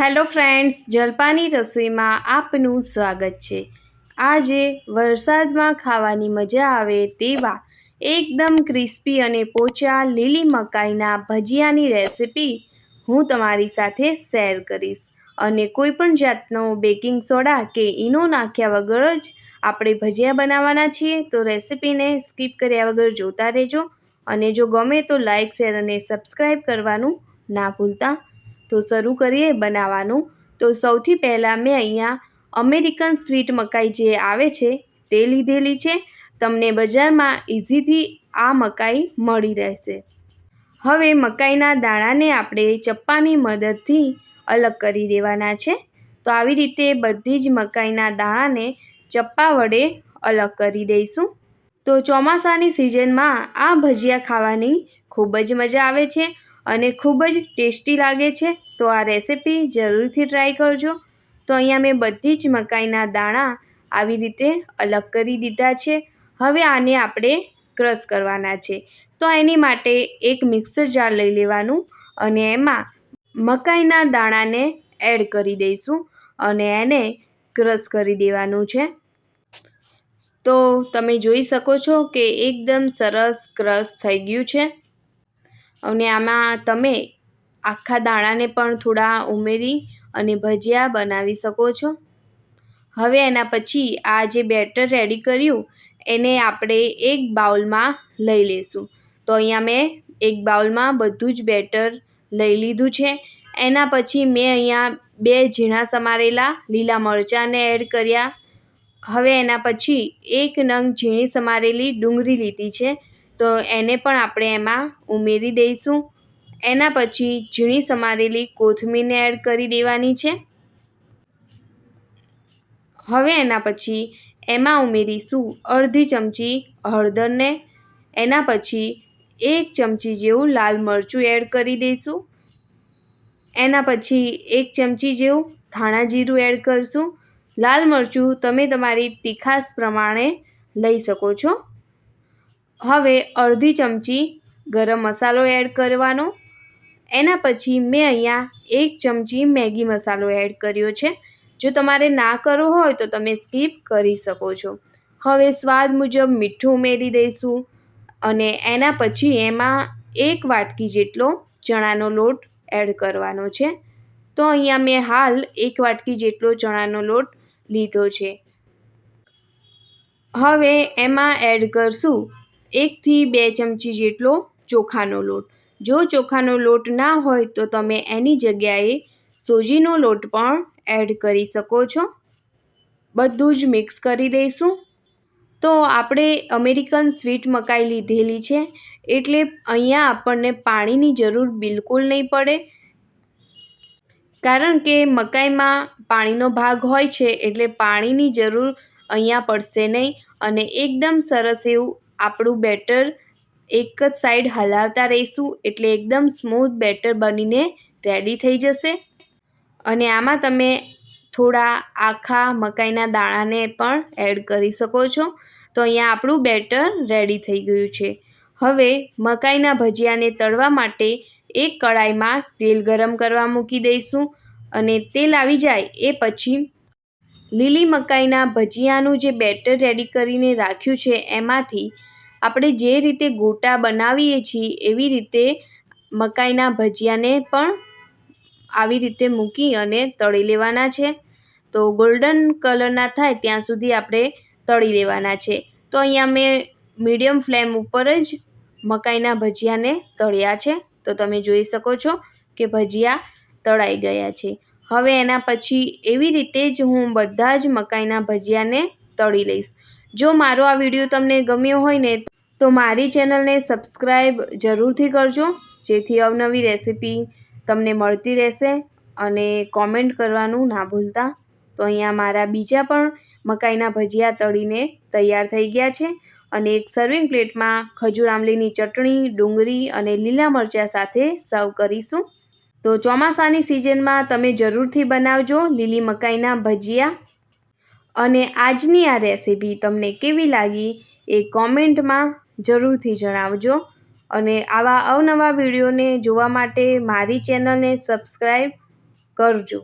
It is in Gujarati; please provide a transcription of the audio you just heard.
હેલો ફ્રેન્ડ્સ, જલપાની રસોઈમાં આપનું સ્વાગત છે. આજે વરસાદમાં ખાવાની મજા આવે તેવા એકદમ ક્રિસ્પી અને પોચા લીલી મકાઈના ભજીયાની રેસિપી હું તમારી સાથે શેર કરીશ. અને કોઈ પણ જાતનો બેકિંગ સોડા કે ઈનો નાખ્યા વગર જ આપણે ભજીયા બનાવવાના છીએ, તો રેસિપીને સ્કીપ કર્યા વગર જોતા રહેજો. અને જો ગમે તો લાઇક શેર અને સબસ્ક્રાઈબ કરવાનું ના ભૂલતા. તો શરૂ કરીએ બનાવવાનું. તો સૌથી પહેલાં મેં અહીંયા અમેરિકન સ્વીટ મકાઈ જે આવે છે તે લીધેલી છે. તમને બજારમાં ઇઝીથી આ મકાઈ મળી રહેશે. હવે મકાઈના દાણાને આપણે ચપ્પાની મદદથી અલગ કરી દેવાના છે. તો આવી રીતે બધી જ મકાઈના દાણાને ચપ્પા વડે અલગ કરી દઈશું. તો ચોમાસાની સિઝનમાં આ ભજીયા ખાવાની ખૂબ જ મજા આવે છે. અને ખૂબ જ ટેસ્ટી લાગે છે, તો આ રેસિપી જરૂરથી ટ્રાય કરજો. તો અહીંયા મેં બધી જ મકાઈના દાણા આવી રીતે અલગ કરી દીધા છે. હવે આને આપણે ક્રશ કરવાના છે. તો એની માટે એક મિક્સર જાર લઈ લેવાનું અને એમાં મકાઈના દાણાને એડ કરી દઈશું અને એને ક્રશ કરી દેવાનું છે. તો તમે જોઈ શકો છો કે એકદમ સરસ ક્રશ થઈ ગયું છે. અને આમાં તમે આખા દાણાને પણ થોડા ઉમેરી અને ભજીયા બનાવી શકો છો. હવે એના પછી આ જે બેટર રેડી કર્યું, એને આપણે એક બાઉલમાં લઈ લઈશું. તો અહીંયા મેં એક બાઉલમાં બધું જ બેટર લઈ લીધું છે. એના પછી મેં અહીંયા બે ઝીણા સમારેલા લીલા મરચાંને એડ કર્યા. હવે એના પછી એક નંગ ઝીણી સમારેલી ડુંગળી લીધી છે. તો એને પણ આપણે એમાં ઉમેરી દઈશું. એના પછી ઝીણી સમારેલી કોથમીરને એડ કરી દેવાની છે. હવે એના પછી એમાં ઉમેરીશું અડધી ચમચી હળદરને. એના પછી એક ચમચી જેવું લાલ મરચું એડ કરી દઈશું. એના પછી એક ચમચી જેવું ધાણા જીરું એડ કરશું. લાલ મરચું તમે તમારી તીખાસ પ્રમાણે લઈ શકો છો. હવે અડધી ચમચી ગરમ મસાલો એડ કરવાનો. એના પછી મેં અહીંયા એક ચમચી મેગી મસાલો એડ કર્યો છે. જો તમારે ના કરવો હોય તો તમે સ્કીપ કરી શકો છો. હવે સ્વાદ મુજબ મીઠું ઉમેરી દઈશું અને એના પછી એમાં એક વાટકી જેટલો ચણાનો લોટ એડ કરવાનો છે. તો અહીંયા મેં હાલ એક વાટકી જેટલો ચણાનો લોટ લીધો છે. હવે એમાં એડ કરશું એકથી બે ચમચી જેટલો ચોખાનો લોટ. જો ચોખાનો લોટ ના હોય તો તમે એની જગ્યાએ સોજીનો લોટ પણ એડ કરી શકો છો. બધું જ મિક્સ કરી દઈશું. તો આપણે અમેરિકન સ્વીટ મકાઈ લીધેલી છે. એટલે અહીંયા આપણને પાણીની જરૂર બિલકુલ નહીં પડે. કારણ કે મકાઈમાં પાણીનો ભાગ હોય છે એટલે પાણીની જરૂર અહીંયા પડશે નહીં. અને એકદમ સરસ એવું આપણું બેટર એક જ સાઈડ હલાવતા રહીશું એટલે એકદમ સ્મૂથ બેટર બનીને રેડી થઈ જશે. અને આમાં તમે થોડા આખા મકાઈના દાણાને પણ એડ કરી શકો છો. તો અહીંયા આપણું બેટર રેડી થઈ ગયું છે. હવે મકાઈના ભજીયાને તળવા માટે એક કડાઈમાં તેલ ગરમ કરવા મૂકી દઈશું અને તેલ આવી જાય એ પછી લીલી મકાઈના ભજીયાનું જે બેટર રેડી કરીને રાખ્યું છે એમાંથી આપણે જે રીતે ગોટા બનાવીએ છીએ, એવી રીતે મકાઈના ભજીયાને પણ આવી રીતે મૂકી અને તળી લેવાના છે. તો ગોલ્ડન કલરના થાય ત્યાં સુધી આપણે તળી લેવાના છે. તો અહીંયા મેં મીડિયમ ફ્લેમ ઉપર જ મકાઈના ભજીયાને તળ્યા છે. તો તમે જોઈ શકો છો કે ભજીયા તળાઈ ગયા છે. હવે એના પછી એવી રીતે જ હું બધા જ મકાઈના ભજીયાને તળી લઈશ. જો મારો આ વીડિયો તમને ગમ્યો હોય ને તો મારી ચેનલને સબસ્ક્રાઈબ જરૂરથી કરજો, જેથી અવનવી રેસિપી તમને મળતી રહેશે અને કોમેન્ટ કરવાનું ના ભૂલતા. તો અહીંયા મારા બીજા પણ મકાઈના ભજીયા તળીને તૈયાર થઈ ગયા છે અને એક સર્વિંગ પ્લેટમાં ખજૂર આંબલીની ચટણી, ડુંગળી અને લીલા મરચાં સાથે સર્વ કરીશું. તો ચોમાસાની સિઝનમાં તમે જરૂરથી બનાવજો લીલી મકાઈના ભજીયા. અને આજની આ રેસીપી તમને કેવી લાગી એ કોમેન્ટમાં જરૂરથી જણાવજો. અને આવા અવનવા વિડીયોને જોવા માટે મારી ચેનલને સબસ્ક્રાઈબ કરજો.